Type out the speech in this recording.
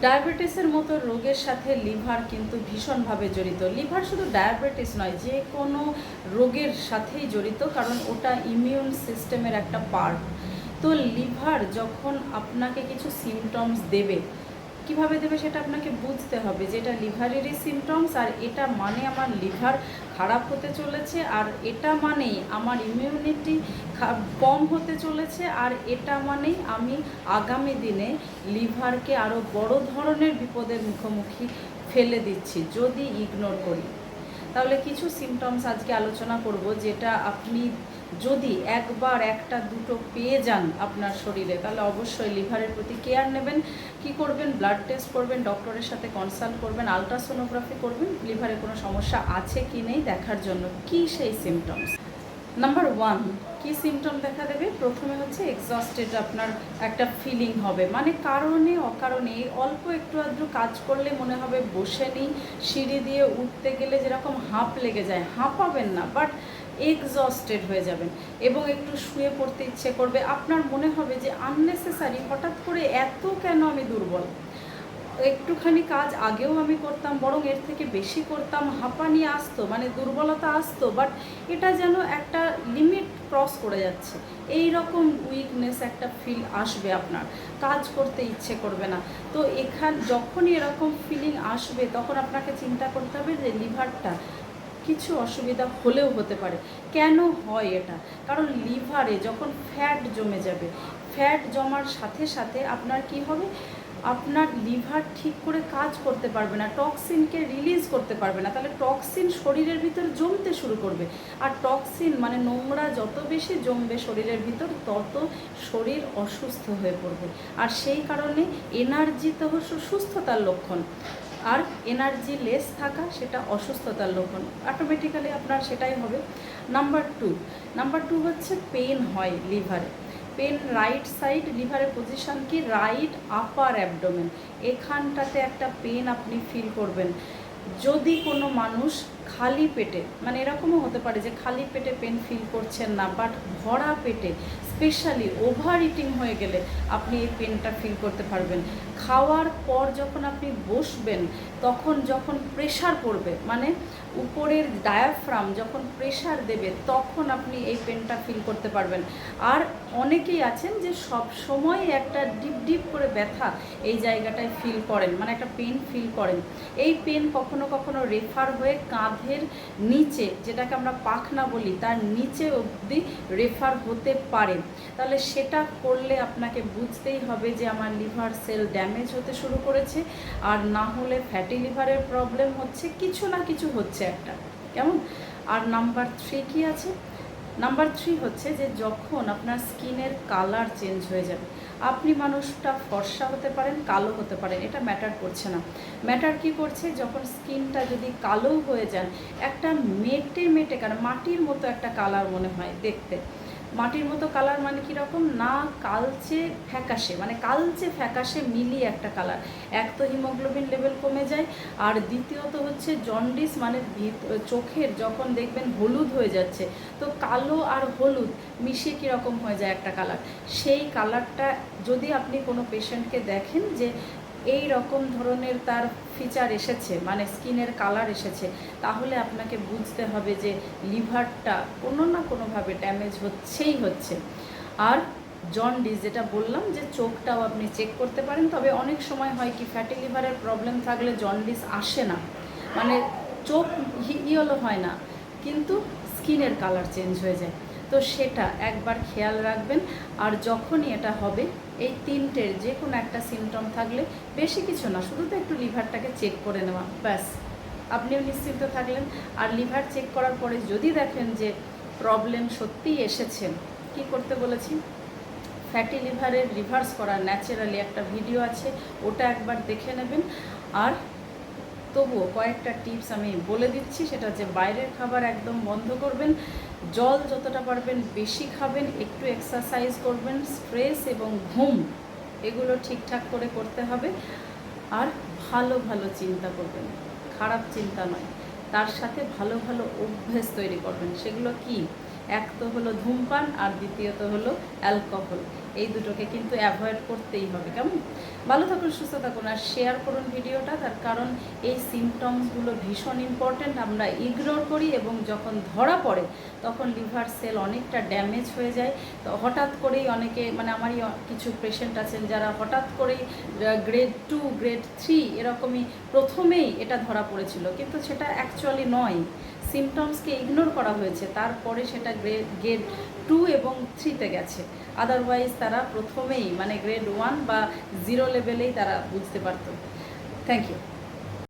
ডায়াবেটিসের মতো রোগের সাথে লিভার কিন্তু ভীষণভাবে জড়িত। লিভার শুধু ডায়াবেটিস নয়, যে কোনো রোগের সাথেই জড়িত, কারণ ওটা ইমিউন সিস্টেমের একটা পার্ট তো লিভার যখন আপনাকে কিছু সিমটমস দেবে কীভাবে দেবে সেটা আপনাকে বুঝতে হবে যে এটা লিভারেরই সিমটমস আর এটা মানে আমার লিভার খারাপ হতে চলেছে আর এটা মানেই আমার ইমিউনিটি কম হতে চলেছে আর এটা মানেই আমি আগামী দিনে লিভারকে আরও বড় ধরনের বিপদের মুখোমুখি ফেলে দিচ্ছি যদি ইগনোর করি। তাহলে কিছু সিমটমস আজকে আলোচনা করব যেটা আপনি যদি একবার একটা দুটো পেয়ে যান আপনার শরীরে, তাহলে অবশ্যই লিভারের প্রতি কেয়ার নেবেন। কি করবেন? ব্লাড টেস্ট করবেন ডক্টরের সাথে কনসাল্ট করবেন আলট্রাসোনোগ্রাফি করবেন, লিভারে কোনো সমস্যা আছে কি নেই দেখার জন্য। কি সেই সিমটমস নাম্বার ওয়ান কি সিমটম দেখা দেবে? প্রথমে হচ্ছে এক্সস্টেড আপনার একটা ফিলিং হবে। মানে কারণে, অকারণে, অল্প একটু আধটু কাজ করলে মনে হবে বসে নিই, সিঁড়ি দিয়ে উঠতে গেলে যেরকম হাঁপ লেগে যায়। হাঁপাবেন না বাট এক্সস্টেড হয়ে যাবেন এবং একটু শুয়ে পড়তে ইচ্ছে করবে। আপনার মনে হবে যে আননেসেসারি হঠাৎ করে এত কেন আমি দুর্বল? একটুখানি কাজ আগেও আমি করতাম, বরং এর থেকে বেশি করতাম, হাঁপানি আসতো মানে দুর্বলতা আসতো বাট এটা যেন একটা লিমিট ক্রস করে যাচ্ছে। এই রকম উইকনেস একটা ফিল আসবে আপনার। কাজ করতে ইচ্ছে করবে না। তো এখান, যখনই এরকম ফিলিং আসবে, তখন আপনাকে চিন্তা করতে হবে যে লিভারটা কিছু অসুবিধা হলেও হতে পারে। কেন হয় এটা? কারণ লিভারে যখন ফ্যাট জমে যাবে ফ্যাট জমার সাথে সাথে আপনার কি হবে? আপনার লিভার ঠিক করে কাজ করতে পারবে না, টক্সিনকে রিলিজ করতে পারবে না। তাহলে টক্সিন শরীরের ভিতর জমতে শুরু করবে। আর টক্সিন মানে নোংরা যত বেশি জমবে শরীরের ভিতর, তত শরীর অসুস্থ হয়ে পড়বে। আর সেই কারণে এনার্জি তো সুস্থতার লক্ষণ। আর এনার্জি লেস থাকা, সেটা অসুস্থতার লক্ষণ। অটোমেটিক্যালি আপনার সেটাই হবে। নাম্বার টু নাম্বার টু হচ্ছে পেন হয় লিভারে পেন রাইট সাইড লিভারের পজিশন কি? রাইট আপার অ্যাবডোমেন এখানটাতে একটা পেন আপনি ফিল করবেন। যদি কোনো মানুষ খালি পেটে মানে এরকমও হতে পারে যে খালি পেটে পেন ফিল করছেন না বাট ভরা পেটে স্পেশালি ওভার ইটিং হয়ে গেলে আপনি এই পেনটা ফিল করতে পারবেন। খাওয়ার পর যখন আপনি বসবেন, তখন যখন প্রেশার পড়বে মানে উপরের ডায়াফ্রাম যখন প্রেশার দেবে, তখন আপনি এই পেনটা ফিল করতে পারবেন। আর অনেকেই আছেন যে সব সময় একটা ডিপ ডিপ করে ব্যথা এই জায়গাটায় ফিল করেন মানে একটা পেন ফিল করেন। এই পেন কখনো কখনো রেফার হয়ে কাঁধের নিচে, যেটাকে আমরা পাখনা বলি, তার নিচে অবধি রেফার হতে পারে। তাহলে সেটা করলে আপনাকে বুঝতেই হবে যে আমার লিভার সেল ড্যামেজ হতে শুরু করেছে, আর না হলে ফ্যাটি লিভারের প্রবলেম হচ্ছে, কিছু না কিছু হচ্ছে। একটা। কেমন? আর নাম্বার থ্রি কি আছে? নাম্বার থ্রি হচ্ছে যে যখন আপনার স্কিনের কালার চেঞ্জ হয়ে যাবে, আপনি মানুষটা ফর্সা হতে পারেন, কালো হতে পারেন, এটা ম্যাটার করছে না। ম্যাটার কি করছে? যখন স্কিনটা যদি কালো হয়ে যান একটা মেটে মেটে কারণ মাটির মতো একটা কালার মনে হয় দেখতে। মাটির মতো কালার মানে কীরকম না কালচে ফ্যাকাশে মানে কালচে ফ্যাকাশে মিলিয়ে একটা কালার এক তো হিমোগ্লোবিন লেভেল কমে যায়, আর দ্বিতীয়ত হচ্ছে জন্ডিস মানে চোখের যখন দেখবেন হলুদ হয়ে যাচ্ছে, তো কালো আর হলুদ মিশিয়ে কীরকম হয়ে যায় একটা কালার সেই কালারটা যদি আপনি কোনো পেশেন্টকে দেখেন যে এই রকম ধরনের তার ফিচার এসেছে মানে স্কিনের কালার এসেছে, তাহলে আপনাকে বুঝতে হবে যে লিভারটা কোনো না কোনোভাবে ড্যামেজ হচ্ছেই হচ্ছে। আর জন্ডিস যেটা বললাম যে চোখটাও আপনি চেক করতে পারেন, তবে অনেক সময় হয় কি ফ্যাটি লিভারের প্রবলেম থাকলে জন্ডিস আসে না। মানে চোখ ইয়েলো হয় না, কিন্তু স্কিনের কালার চেঞ্জ হয়ে যায়। তো সেটা একবার খেয়াল রাখবেন। আর যখনই এটা হবে, এই তিনটের যে কোনো একটা সিমটম থাকলে বেশি কিছু না, শুধু তো একটু লিভারটাকে চেক করে নেওয়া, ব্যাস। আপনিও নিশ্চিন্ত থাকলেন। আর লিভার চেক করার পরে যদি দেখেন যে প্রবলেম সত্যিই এসেছে, কি করতে বলেছি? ফ্যাটি লিভারের রিভার্স করার ন্যাচারালি একটা ভিডিও আছে, ওটা একবার দেখে নেবেন। আর তবুও কয়েকটা টিপস আমি বলে দিচ্ছি, সেটা হচ্ছে বাইরের খাবার একদম বন্ধ করবেন। জল যতটা পারবেন বেশি খাবেন, একটু এক্সারসাইজ করবেন স্ট্রেস এবং ঘুম এগুলো ঠিকঠাক করে করতে হবে। আর ভালো ভালো চিন্তা করবেন খারাপ চিন্তা নয়। তার সাথে ভালো ভালো অভ্যেস তৈরি করবেন। সেগুলো কি? এক তো হলো ধূমপান আর দ্বিতীয়ত হলো অ্যালকোহল এই দুটোকে কিন্তু অ্যাভয়েড করতেই হবে, কেমন? ভালো থাকুন, সুস্থ থাকুন আর শেয়ার করুন ভিডিওটা, তার কারণ এই সিমটমসগুলো ভীষণ ইম্পর্ট্যান্ট আমরা ইগনোর করি এবং যখন ধরা পড়ে, তখন লিভার সেল অনেকটা ড্যামেজ হয়ে যায়। তো হঠাৎ করেই অনেকে মানে আমারই কিছু পেশেন্ট আছেন যারা হঠাৎ করেই গ্রেড টু গ্রেড থ্রি এরকমই প্রথমেই এটা ধরা পড়েছিল। কিন্তু সেটা অ্যাকচুয়ালি নয়। সিমটমসকে ইগনোর করা হয়েছে, তারপরে সেটা গ্রেড গ্রেড টু এবং থ্রিতে গেছে। আদারওয়াইজ তারা প্রথমেই মানে গ্রেড ওয়ান বা জিরো লেভেলেই তারা বুঝতে পারত। Thank you